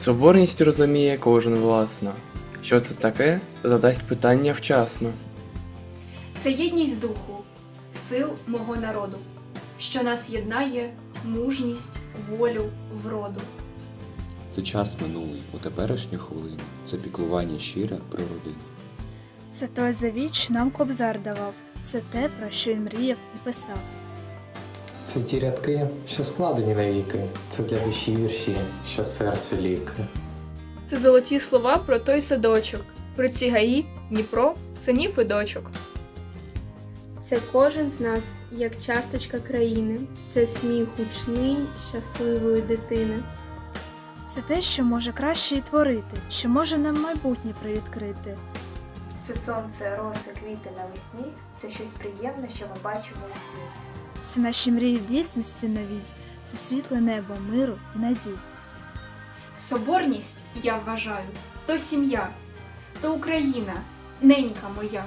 Соборність розуміє кожен власно. Що це таке, задасть питання вчасно. Це єдність духу, сил мого народу, що нас єднає мужність, волю, вроду. Це час минулий у теперішню хвилину. Це піклування щире про родину. Це той завіт, що нам кобзар давав. Це те, про що він мріяв і писав. Це ті рядки, що складені навіки. Це для душі вірші, що серцю ліки. Це золоті слова про той садочок, про ці гаї, Дніпро, синів і дочок. Це кожен з нас, як часточка країни, це сміх гучний, щасливої дитини. Це те, що може краще і творити, що може нам майбутнє привідкрити. Це сонце, роси, квіти навесні, це щось приємне, що ми бачимо у сні. Це наші мрії в дійсності новій, це світле небо миру і надій. Соборність, я вважаю, то сім'я, то Україна, ненька моя.